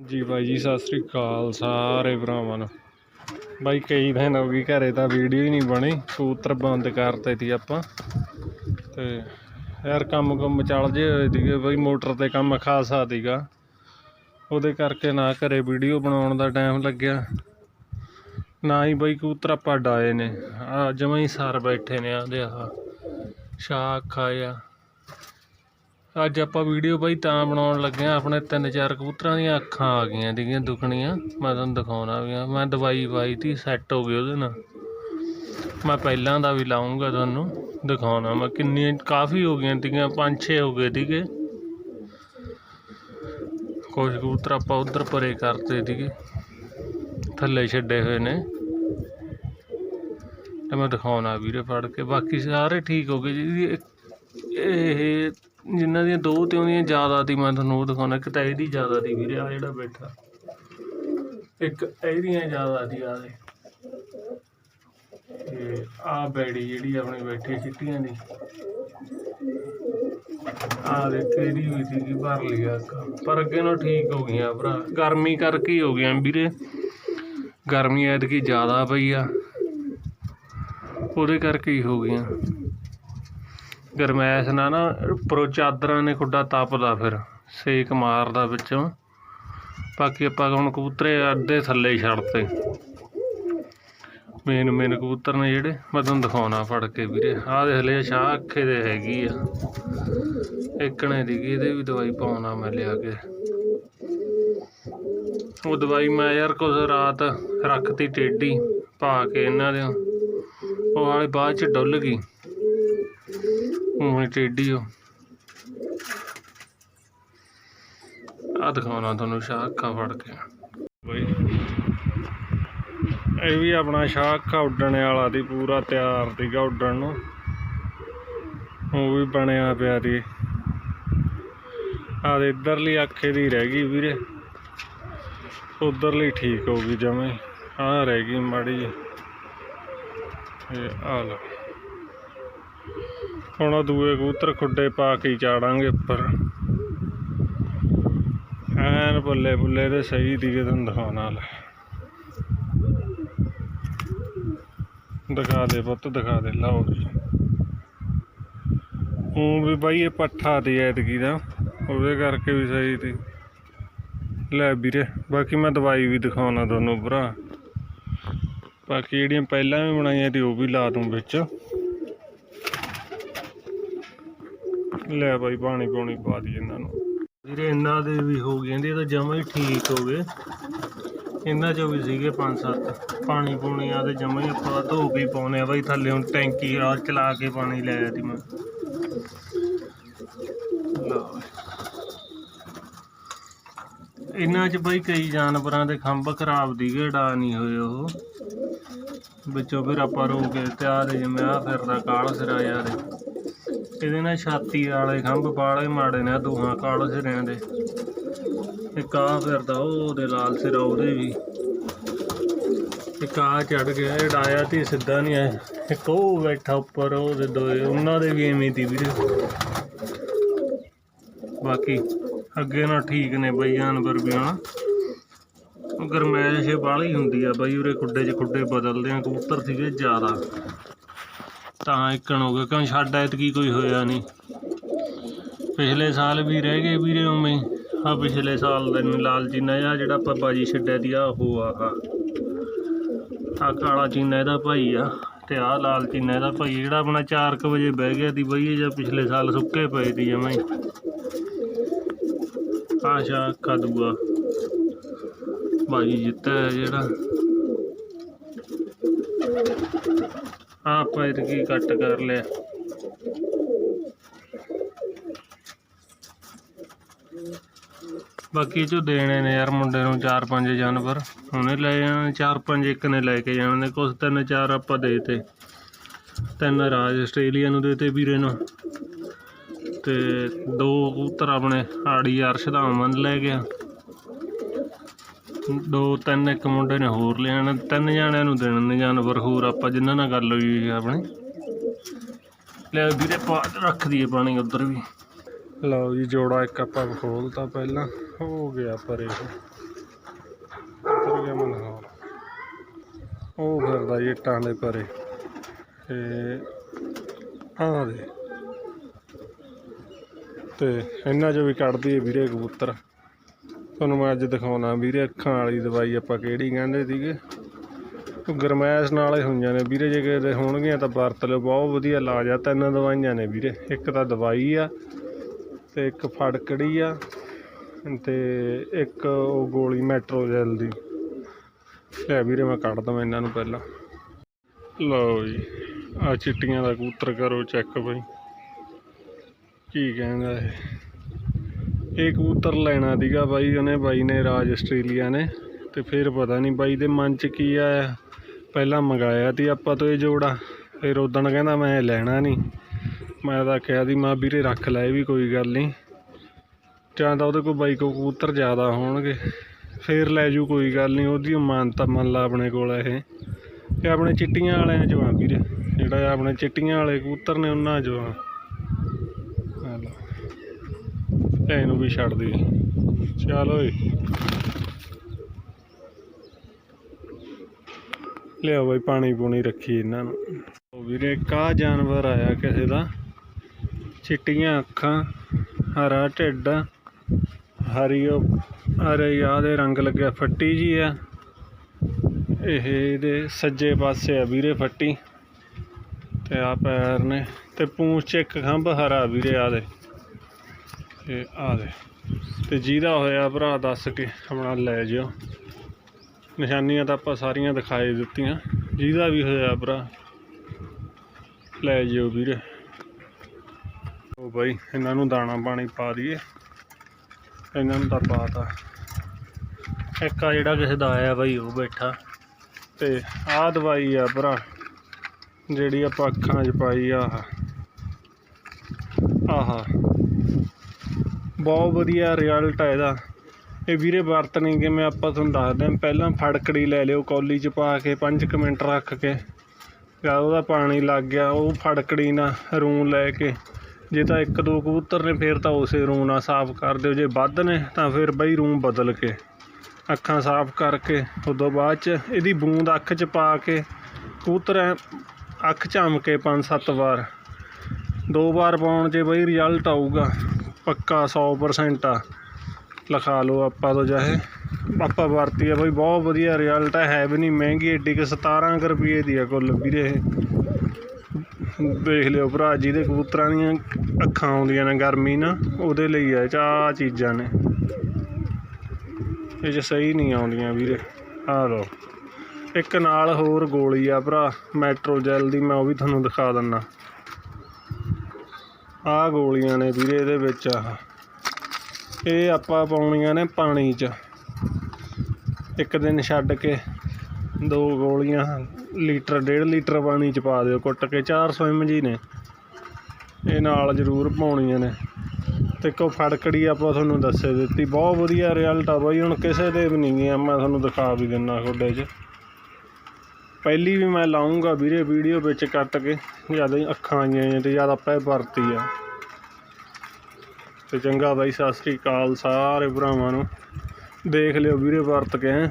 ਜੀ ਬਾਈ ਜੀ, ਸਤਿ ਸ੍ਰੀ ਅਕਾਲ ਸਾਰੇ ਭਰਾਵਾਂ ਨੂੰ। ਬਾਈ ਕਈ ਦਿਨ ਹੋ ਗਏ ਘਰੇ ਤਾਂ ਵੀਡੀਓ ਹੀ ਨਹੀਂ ਬਣੀ, ਕਬੂਤਰ ਬੰਦ ਕਰਤੇ ਸੀ ਆਪਾਂ। ਤੇ ਯਾਰ ਕੰਮ ਕੰਮ ਚੱਲ ਜੇ ਹੋਏ ਸੀਗੇ, ਬਾਈ ਮੋਟਰ ਤੇ ਕੰਮ ਖਾਸਾ ਸੀਗਾ। ਉਹਦੇ ਕਰਕੇ ਨਾ ਘਰੇ ਵੀਡੀਓ ਬਣਾਉਣ ਦਾ ਟਾਈਮ ਲੱਗਿਆ। ਨਾ ਹੀ ਬਾਈ ਕਬੂਤਰ ਆਪਾਂ ਡਾਏ ਨੇ। ਆ ਜਮਾਂ ਹੀ ਸਾਰ ਬੈਠੇ ਨੇ ਆਦੇ ਆਹ ਸ਼ਾਖ ਖਾਇਆ ਅੱਜ ਆਪਾਂ ਵੀਡੀਓ ਬਾਈ ਤਾਂ ਬਣਾਉਣ ਲੱਗੇ ਆ ਆਪਣੇ ਤਿੰਨ ਚਾਰ ਕਬੂਤਰਾਂ ਦੀਆਂ ਅੱਖਾਂ ਆ ਗਈਆਂ ਸੀਗੀਆਂ ਦੁਖਣੀਆਂ। ਮੈਂ ਤੁਹਾਨੂੰ ਦਿਖਾਉਣਾ ਵੀ ਆ। ਮੈਂ ਦਵਾਈ ਪਾਈ ਤੀ ਸੈੱਟ ਹੋ ਗਈ ਉਹਦੇ ਨਾਲ। ਮੈਂ ਪਹਿਲਾਂ ਦਾ ਵੀ ਲਾਉਂਗਾ ਤੁਹਾਨੂੰ। ਦਿਖਾਉਣਾ ਮੈਂ ਕਿੰਨੀਆਂ, ਕਾਫੀ ਹੋ ਗਈਆਂ ਸੀਗੀਆਂ ਪੰਜ ਛੇ ਹੋ ਗਏ ਸੀਗੇ ਕੁਝ ਕਬੂਤਰ ਆਪਾਂ ਉਧਰ ਪਰੇ ਕਰਤੇ ਸੀਗੇ ਥੱਲੇ ਛੱਡੇ ਹੋਏ ਨੇ। ਤੇ ਮੈਂ ਦਿਖਾਉਣਾ ਵੀਰੇ ਫੜ ਕੇ। ਬਾਕੀ ਸਾਰੇ ਠੀਕ ਹੋ ਗਏ ਜੀ। ਇਹ ਜਿਨ੍ਹਾਂ ਦੀਆਂ ਦੋ ਤੇ ਉਹਦੀਆਂ ਜ਼ਿਆਦਾ ਦੀ ਮੈਂ ਤੁਹਾਨੂੰ ਉਹ ਦਿਖਾਉਣਾ ਇੱਕ ਤਾਂ ਇਹਦੀ ਜ਼ਿਆਦਾ ਦੀ ਵੀਰੇ ਆ ਜਿਹੜਾ ਬੈਠਾ। ਇੱਕ ਇਹਦੀਆਂ ਜ਼ਿਆਦਾ ਦੀ ਆ ਦੇ। ਤੇ ਆ ਬੈੜੀ ਜਿਹੜੀ ਆਪਣੇ ਬੈਠੀ ਚਿੱਟੀਆਂ ਦੀ। ਆ ਦੇ ਤੇਰੀ ਵੀ ਸੀਗੀ, ਭਰ ਲਿਆ ਪਰ ਅੱਗੇ ਨਾਲ ਠੀਕ ਹੋ ਗਈਆਂ ਭਰਾ। ਗਰਮੀ ਕਰਕੇ ਹੀ ਹੋ ਗਈਆਂ ਵੀਰੇ। ਗਰਮੀ ਐਤਕੀ ਜ਼ਿਆਦਾ ਪਈ ਆ। ਉਹਦੇ ਕਰਕੇ ਹੀ ਹੋ ਗਈਆਂ। ਗਰਮੈਸ਼ ਨਾਲ ਨਾ ਉੱਪਰੋਂ ਚਾਦਰਾਂ ਨੇ ਖੁੱਡਾ ਤਪਦਾ ਫਿਰ, ਸੇਕ ਮਾਰਦਾ ਵਿੱਚੋਂ। ਬਾਕੀ ਆਪਾਂ ਹੁਣ ਕਬੂਤਰੇ ਅੱਧੇ ਥੱਲੇ ਹੀ ਛੱਡਤੇ। ਮੇਨ ਮੇਨ ਕਬੂਤਰ ਨੇ ਜਿਹੜੇ, ਮੈਂ ਤੁਹਾਨੂੰ ਦਿਖਾਉਣਾ ਫੜ ਕੇ ਵੀਰੇ। ਆਹ ਦੇਖ ਲਿਆ ਸ਼ਾਹ ਅੱਖੇ ਦੇ ਹੈਗੀ ਆ। ਇੱਕਣੇ ਦੀ ਇਹਦੇ ਵੀ ਦਵਾਈ ਪਾਉਣਾ ਮੈਂ ਲਿਆ ਕੇ। ਉਹ ਦਵਾਈ ਮੈਂ ਯਾਰ ਕੁਝ ਰਾਤ ਰੱਖਤੀ ਟੇਢੀ, ਪਾ ਕੇ ਇਹਨਾਂ ਦੇ ਉਹ ਵਾਲੀ ਬਾਅਦ ਚ ਡੁੱਲ ਗਈ। ਉਹ ਟੇਢੀ ਉਹ ਆ ਦਿਖਾਉਣਾ ਤੁਹਾਨੂੰ ਸ਼ਾਹ ਅੱਖਾਂ ਫੜ ਕੇ। ਬਈ, ਇਹ ਵੀ ਆਪਣਾ ਸ਼ਾਹ ਉੱਡਣ ਵਾਲਾ ਦੀ ਪੂਰਾ ਤਿਆਰ ਸੀਗਾ ਉੱਡਣ ਨੂੰ। ਉਹ ਵੀ ਬਣਿਆ ਪਿਆ ਦੀ ਆ ਦੇ ਇਧਰਲੀ ਅੱਖੇ ਦੀ ਰਹਿ ਗਈ ਵੀਰੇ। ਉਧਰਲੀ ਠੀਕ ਹੋ ਗਈ ਜਮੇ। ਆ ਰਹਿ ਗਈ ਮਾੜੀ ਇਹ ਆ ਲਓ। ਹੁਣ ਉਹ ਦੂਏ ਕਬੂਤਰ ਖੁੱਡੇ ਪਾ ਕੇ ਹੀ ਚਾੜਾਂਗੇ ਉੱਪਰ। ਐਨ ਬੱਲੇ ਬੁੱਲੇ ਤੇ ਸਹੀ ਦੀਏ ਤੁਹਾਨੂੰ ਦਿਖਾਉਣਾ ਲੈ ਦਿਖਾ ਦੇ ਪੁੱਤ, ਦਿਖਾ ਦੇ, ਲਓ। ਜੀ ਉਹ ਵੀ ਬਾਈ ਇਹ ਪੱਠਾ ਤੇ ਐਤਕੀ ਦਾ ਉਹਦੇ ਕਰਕੇ ਵੀ ਸਹੀ ਤੀ। ਲੈ ਵੀਰੇ, ਬਾਕੀ ਮੈਂ ਦਵਾਈ ਵੀ ਦਿਖਾਉਣਾ ਤੁਹਾਨੂੰ ਭਰਾ। ਬਾਕੀ ਜਿਹੜੀਆਂ ਪਹਿਲਾਂ ਵੀ ਬਣਾਈਆਂ ਤੇ ਉਹ ਵੀ ਲਾ ਦੂੰ ਵਿੱਚ। ਲੈ ਬਾਈ, ਪਾਣੀ ਪੂਣੀ ਪਾ ਦੀ ਇਹਨਾਂ ਨੂੰ। ਵੀਰੇ, ਇਹਨਾਂ ਦੇ ਵੀ ਹੋ ਗਏ, ਇਹਦੇ ਤਾਂ ਜਮਾ ਹੀ ਠੀਕ ਹੋ ਗਏ। ਇਹਨਾਂ ਚੋਂ ਵੀ ਸੀਗੇ ਪੰਜ ਸੱਤ। ਪਾਣੀ ਪੂਣੀ ਆ ਤੇ ਜਮਾ ਹੀ ਆਪਾਂ ਧੋ ਕੇ ਪਾਉਨੇ ਆ। ਬਾਈ, ਥੱਲੇ ਹੁਣ ਟੈਂਕੀ ਆ, ਚਲਾ ਕੇ ਪਾਣੀ ਲੈ ਆਇਆ ਮੈਂ। ਇਹਨਾਂ 'ਚ ਬਾਈ ਕਈ ਜਾਨਵਰਾਂ ਦੇ ਖੰਭ ਖਰਾਬ ਦੀਗੇ ਡਾ ਨਹੀਂ ਹੋਏ ਉਹ। ਵਿੱਚੋਂ ਫਿਰ ਆਪਾਂ ਰੋ ਕੇ ਤੇ ਆ ਦੇ ਜਿਵੇਂ ਆ ਫਿਰਦਾ ਕਾਲ ਸਿਰਾ ਯਾਰ। ਇਹਦੇ ਨਾਲ ਛਾਤੀ ਵਾਲੇ ਖੰਭ ਬਾਲੇ ਮਾੜੇ ਨੇ ਦੋਹਾਂ ਕਾਲ ਸਿਰਿਆਂ ਦੇ। ਇੱਕ ਆ ਫਿਰਦਾ, ਉਹਦੇ ਲਾਲ ਸਿਰਾ ਉਹਦੇ ਵੀ। ਇੱਕ ਆ ਚੜ ਗਿਆ, ਇਹ ਡਾਇਆ ਤੇ ਸਿੱਧਾ ਨਹੀਂ ਆਇਆ। ਇੱਕ ਉਹ ਬੈਠਾ ਉੱਪਰ, ਉਹਦੇ ਦੋਏ, ਉਹਨਾਂ ਦੇ ਵੀ ਐਵੇਂ ਦੀ ਵੀਰੇ ਬਾਕੀ ਅੱਗੇ ਨਾਲ ਠੀਕ ਨੇ ਬਈ, ਜਾਨਵਰ ਵੀ, ਹਨਾ? ਗਰਮੈਸ਼ ਬਾਹਲੀ ਹੁੰਦੀ ਆ ਬਈ, ਉਰੇ ਖੁੱਡੇ 'ਚ ਖੁੱਡੇ ਬਦਲਦੇ ਆ, ਕਬੂਤਰ ਸੀਗੇ ਜ਼ਿਆਦਾ। ਤਾਂ ਇੱਕਣ ਹੋ ਗਿਆ, ਕਿਉਂ ਛੱਡ ਐਤਕੀ ਕੋਈ ਹੋਇਆ ਨਹੀਂ। ਪਿਛਲੇ ਸਾਲ ਵੀ ਰਹਿ ਗਏ ਵੀਰੇ ਉਵੇਂ। ਆ ਪਿਛਲੇ ਸਾਲ ਦਾ ਨੂੰ ਲਾਲ ਚੀਨਾ ਆ ਜਿਹੜਾ ਆਪਾਂ ਬਾਜੀ ਛੱਡਿਆ ਦੀ ਆ ਉਹ ਆ ਆ ਕਾਲਾ ਚੀਨਾ ਇਹਦਾ ਭਾਈ ਆ, ਤੇ ਆ ਲਾਲ ਚੀਨਾ ਇਹਦਾ ਭਾਈ ਜਿਹੜਾ ਆਪਣਾ 4:00 ਵਜੇ ਬਹਿ ਗਿਆ ਦੀ ਬਈ ਜਾਂ ਪਿਛਲੇ ਸਾਲ ਸੁੱਕੇ ਪਏ ਦੀ ਜਮਾਂ ਹੀ। ਆਸ਼ਾ ਕਦੂਆ ਬਾਜੀ ਜਿੱਤਿਆ ਜਿਹੜਾ। ਆਪਾਂ ਇਹ ਕੀ ਕੱਟ ਕਰ ਲਿਆ। ਬਾਕੀ ਇਹ ਦੇਣੇ ਨੇ ਯਾਰ ਮੁੰਡੇ ਨੂੰ ਚਾਰ ਪੰਜ ਜਾਨਵਰ ਉਹਨੇ ਲੈ ਜਾਣੇ, ਚਾਰ ਪੰਜ ਇੱਕ ਨੇ ਲੈ ਕੇ ਜਾਣੇ ਨੇ, ਕੁਛ ਤਿੰਨ ਚਾਰ ਆਪਾਂ ਦੇ ਤੇ। ਤਿੰਨ ਰਾਜ ਆਸਟ੍ਰੇਲੀਆ ਨੂੰ ਦੇ ਤੇ ਵੀਰੇ ਨੂੰ। ਤੇ ਦੋ ਕਬੂਤਰ ਆਪਣੇ, ਆੜੀ ਅਰਸ਼ ਦਾ ਅਮਨ ਲੈ ਗਿਆ। ਦੋ ਤਿੰਨ ਇੱਕ ਮੁੰਡੇ ਨੇ ਹੋਰ ਲਿਆਣਾ ਤਿੰਨ ਜਣਿਆਂ ਨੂੰ ਦੇਣ ਨੇ ਜਾਨਵਰ ਹੋਰ, ਆਪਾਂ ਜਿਨ੍ਹਾਂ ਨਾਲ ਗੱਲ ਹੋਈ ਸੀ ਆਪਣੀ। ਲੈ ਵੀਰੇ ਪਾ ਰੱਖ ਦਈਏ ਪਾਣੀ ਉੱਧਰ ਵੀ। ਲਓ ਜੀ, ਜੋੜਾ ਇੱਕ ਆਪਾਂ ਖੋਲਤਾ ਪਹਿਲਾਂ, ਹੋ ਗਿਆ ਪਰੇ ਗਿਆ ਮੈਨੂੰ ਉਹ ਫਿਰਦਾ ਜੀ ਇੱਟਾਂ ਦੇ ਪਰੇ। ਤੇ ਆਹ ਦੇ। ਤੇ ਇਹਨਾਂ 'ਚੋਂ ਵੀ ਕੱਢਦੀ ਹੈ ਵੀਰੇ ਕਬੂਤਰ। ਤੁਹਾਨੂੰ ਮੈਂ ਅੱਜ ਦਿਖਾਉਣਾ ਵੀਰੇ, ਅੱਖਾਂ ਵਾਲੀ ਦਵਾਈ ਆਪਾਂ ਕਿਹੜੀ ਕਹਿੰਦੇ ਸੀਗੇ? ਗਰਮੈਸ਼ ਨਾਲ ਹੀ ਹੋਈਆਂ ਨੇ ਵੀਰੇ, ਜੇ ਕਿਤੇ ਹੋਣਗੀਆਂ ਤਾਂ ਵਰਤ ਲਿਓ, ਬਹੁਤ ਵਧੀਆ ਇਲਾਜ ਆ, ਤਿੰਨ ਦਵਾਈਆਂ ਨੇ ਵੀਰੇ। ਇੱਕ ਤਾਂ ਦਵਾਈ ਆ ਤੇ ਇੱਕ ਫੜਕੜੀ ਆ ਤੇ ਇੱਕ ਉਹ ਗੋਲੀ ਮੈਟਰੋਜੈਲ ਦੀ। ਲੈ ਵੀਰੇ, ਮੈਂ ਕੱਢ ਦਵਾਂ ਇਹਨਾਂ ਨੂੰ ਪਹਿਲਾਂ। ਲਓ ਜੀ ਆ ਚਿੱਟੀਆਂ ਦਾ ਕਬੂਤਰ ਕਰੋ ਚੈੱਕ ਬਈ। ਕੀ ਕਹਿੰਦਾ ਇਹ? ਇਹ ਕਬੂਤਰ ਲੈਣਾ ਸੀਗਾ ਬਾਈ, ਉਹਨੇ ਬਾਈ ਨੇ ਰਾਜ ਆਸਟ੍ਰੇਲੀਆ ਨੇ ਤੇ ਫਿਰ ਪਤਾ ਨਹੀਂ ਬਾਈ ਦੇ ਮਨ 'ਚ ਕੀ ਆਇਆ। ਪਹਿਲਾਂ ਮੰਗਾਇਆ ਤੀ ਆਪਾਂ ਤੋਂ ਇਹ ਜੋੜਾ, ਫਿਰ ਉਦਣ ਕਹਿੰਦਾ ਮੈਂ ਲੈਣਾ ਨਹੀਂ ਮੈਂ ਤਾਂ ਕਿਹਾ ਦੀ ਮਾਂ ਵੀਰੇ ਰੱਖ ਲੈ ਵੀ ਕੋਈ ਗੱਲ ਨਹੀਂ ਜਾਂ ਤਾਂ ਉਹਦੇ ਕੋਲ ਬਾਈ ਕੋਲ ਕਬੂਤਰ ਜ਼ਿਆਦਾ ਹੋਣਗੇ, ਫੇਰ ਲੈ ਜੂ, ਕੋਈ ਗੱਲ ਨਹੀਂ ਉਹਦੀ ਮਾਨਤਾ ਮੰਨ ਲਾ ਆਪਣੇ ਕੋਲ ਇਹ। ਇਹ ਆਪਣੇ ਚਿੱਟੀਆਂ ਵਾਲਿਆਂ ਚੋਂ ਆ ਵੀਰੇ, ਜਿਹੜਾ ਆਪਣੇ ਚਿੱਟੀਆਂ ਵਾਲੇ ਕਬੂਤਰ ਨੇ, ਉਹਨਾਂ ਚੋਂ ਆ ਆ ਲਓ ਇਹਨੂੰ ਵੀ ਛੱਡ ਦੇ ਚੱਲ ਓਏ। ਲਿਆਓ ਬਈ, ਪਾਣੀ ਪੂਣੀ ਰੱਖੀ ਇਹਨਾਂ ਨੂੰ। ਉਹ ਵੀਰੇ ਕਾ ਜਾਨਵਰ ਆਇਆ ਕਿਸੇ ਦਾ? ਚਿੱਟੀਆਂ ਅੱਖਾਂ, ਹਰਾ ਢਿੱਡ, ਹਰੀ ਉਹ ਹਰੇ ਆ ਦੇ ਰੰਗ ਲੱਗਿਆ, ਫੱਟੀ ਜੀ ਆ। ਇਹ ਇਹਦੇ ਸੱਜੇ ਪਾਸੇ ਆ ਵੀਰੇ, ਫੱਟੀ। ਤੇ ਆ ਪੈਰ ਨੇ। ਤੇ ਪੂੰਛ ਇੱਕ ਖੰਭ ਹਰਾ ਵੀਰੇ ਆ ਦੇ। ਤੇ ਆ ਦੇ। ਤੇ ਜਿਹਦਾ ਹੋਇਆ ਭਰਾ ਦੱਸ ਕੇ ਆਪਣਾ ਲੈ ਜਿਓ। ਨਿਸ਼ਾਨੀਆਂ ਤਾਂ ਆਪਾਂ ਸਾਰੀਆਂ ਦਿਖਾਈ ਦਿੱਤੀਆਂ। ਜਿਹਦਾ ਵੀ ਹੋਇਆ ਭਰਾ, ਲੈ ਜਿਓ ਵੀਰੇ। ਉਹ ਬਾਈ, ਇਹਨਾਂ ਨੂੰ ਦਾਣਾ ਪਾਣੀ ਪਾ ਦਈਏ। ਇਹਨਾਂ ਨੂੰ ਤਾਂ ਪਾਤਾ। ਇੱਕ ਆ ਜਿਹੜਾ ਕਿਸੇ ਦਾ ਆਇਆ ਬਾਈ, ਉਹ ਬੈਠਾ। ਤੇ ਆਹ ਦਵਾਈ ਆ ਭਰਾ, ਜਿਹੜੀ ਆਪਾਂ ਅੱਖਾਂ 'ਚ ਪਾਈ ਆ। ਆਹ। ਆਹਾ ਬਹੁਤ ਵਧੀਆ ਰਿਜ਼ਲਟ ਆ ਇਹਦਾ। ਇਹ ਵੀਰੇ ਵਰਤਣੀ ਕਿਵੇਂ ਆਪਾਂ ਤੁਹਾਨੂੰ ਦੱਸਦੇ ਹਾਂ ਪਹਿਲਾਂ ਫੜਕੜੀ ਲੈ ਲਿਓ ਕੌਲੀ 'ਚ ਪਾ ਕੇ 5 ਮਿੰਟ ਰੱਖ ਕੇ। ਜਦ ਉਹਦਾ ਪਾਣੀ ਲੱਗ ਗਿਆ, ਉਹ ਫੜਕੜੀ ਨਾਲ ਰੂੰ ਲੈ ਕੇ। ਜੇ ਤਾਂ ਇੱਕ ਦੋ ਕਬੂਤਰ ਨੇ, ਫਿਰ ਤਾਂ ਉਸੇ ਰੂੰ ਨਾਲ ਸਾਫ਼ ਕਰ ਦਿਓ। ਜੇ ਵੱਧ ਨੇ, ਤਾਂ ਫਿਰ ਬਈ ਰੂੰ ਬਦਲ ਕੇ। ਅੱਖਾਂ ਸਾਫ਼ ਕਰਕੇ, ਉਦੋਂ ਬਾਅਦ ਚ ਇਹਦੀ ਬੂੰਦ ਅੱਖ 'ਚ ਪਾ ਕੇ, ਕਬੂਤਰ ਅੱਖ ਝੰਮ ਕੇ ਪੰਜ ਸੱਤ ਵਾਰ। ਦੋ ਵਾਰ ਪਾਉਣ 'ਚ ਬਈ ਰਿਜ਼ਲਟ ਆਊਗਾ, ਪੱਕਾ 100% ਆ। ਲਿਖਾ ਲਓ ਆਪਾਂ ਤੋਂ ਚਾਹੇ। ਆਪਾਂ ਵਰਤੀ ਆ ਬਈ, ਬਹੁਤ ਵਧੀਆ ਰਿਜ਼ਲਟ ਹੈ ਹੈ ਵੀ ਨਹੀਂ ਮਹਿੰਗੀ, ਏਡੀ ਕਿ 17 ਕੁ ਰੁਪਏ ਦੀ ਆ ਕੁੱਲ ਵੀਰੇ ਇਹ। ਦੇਖ ਲਿਓ ਭਰਾ, ਜਿਹਦੇ ਕਬੂਤਰਾਂ ਦੀਆਂ ਅੱਖਾਂ ਆਉਂਦੀਆਂ ਨੇ ਗਰਮੀ ਨਾ, ਉਹਦੇ ਲਈ ਆ ਚਾਹ ਚੀਜ਼ਾਂ ਨੇ। ਇਹ 'ਚ ਸਹੀ ਨਹੀਂ ਆਉਂਦੀਆਂ ਵੀਰੇ। ਆ ਲਓ। ਇੱਕ ਨਾਲ ਹੋਰ ਗੋਲੀ ਆ ਭਰਾ ਮੈਟਰੋਜੈਲ ਦੀ, ਮੈਂ ਉਹ ਵੀ ਤੁਹਾਨੂੰ ਦਿਖਾ ਦਿੰਨਾ ਆਹ ਗੋਲੀਆਂ ਨੇ ਵੀਰੇ ਇਹਦੇ ਵਿੱਚ ਆਹ। ਇਹ ਆਪਾਂ ਪਾਉਣੀਆਂ ਨੇ ਪਾਣੀ 'ਚ। ਇੱਕ ਦਿਨ ਛੱਡ ਕੇ ਦੋ ਗੋਲੀਆਂ, ਲੀਟਰ, ਡੇਢ ਲੀਟਰ ਪਾਣੀ 'ਚ ਪਾ ਦਿਓ, ਕੁੱਟ ਕੇ। 400 mg ਨੇ। ਇਹ ਨਾਲ ਜ਼ਰੂਰ ਪਾਉਣੀਆਂ ਨੇ। ਤੇ ਕੋ ਫੜਕੜੀ ਆਪਾਂ ਤੁਹਾਨੂੰ ਦੱਸੇ ਦਿੱਤੀ। ਬਹੁਤ ਵਧੀਆ ਰਿਜ਼ਲਟ ਆ ਬਾਈ। ਹੁਣ ਕਿਸੇ ਦੇ ਵੀ ਨਹੀਂ ਗਿਆ। ਮੈਂ ਤੁਹਾਨੂੰ ਦਿਖਾ ਵੀ ਦਿੰਨਾ ਤੁਹਾਡੇ 'ਚ। ਪਹਿਲੀ ਵੀ ਮੈਂ ਲਾਉਂਗਾ ਵੀਰੇ ਵੀਡੀਓ ਵਿੱਚ ਕੱਟ ਕੇ, ਜ਼ਿਆਦਾ ਹੀ ਅੱਖਾਂ ਆਈਆਂ ਨੇ ਤੇ ਜ਼ਿਆਦਾ ਪੈ ਵਰਤੀ ਆ। ਤੇ ਚੰਗਾ ਬਾਈ, ਸਤਿ ਸ੍ਰੀ ਅਕਾਲ ਸਾਰੇ ਭਰਾਵਾਂ ਨੂੰ। ਦੇਖ ਲਿਓ ਵੀਰੇ ਵਰਤ ਕੇ, ਹੈਂ।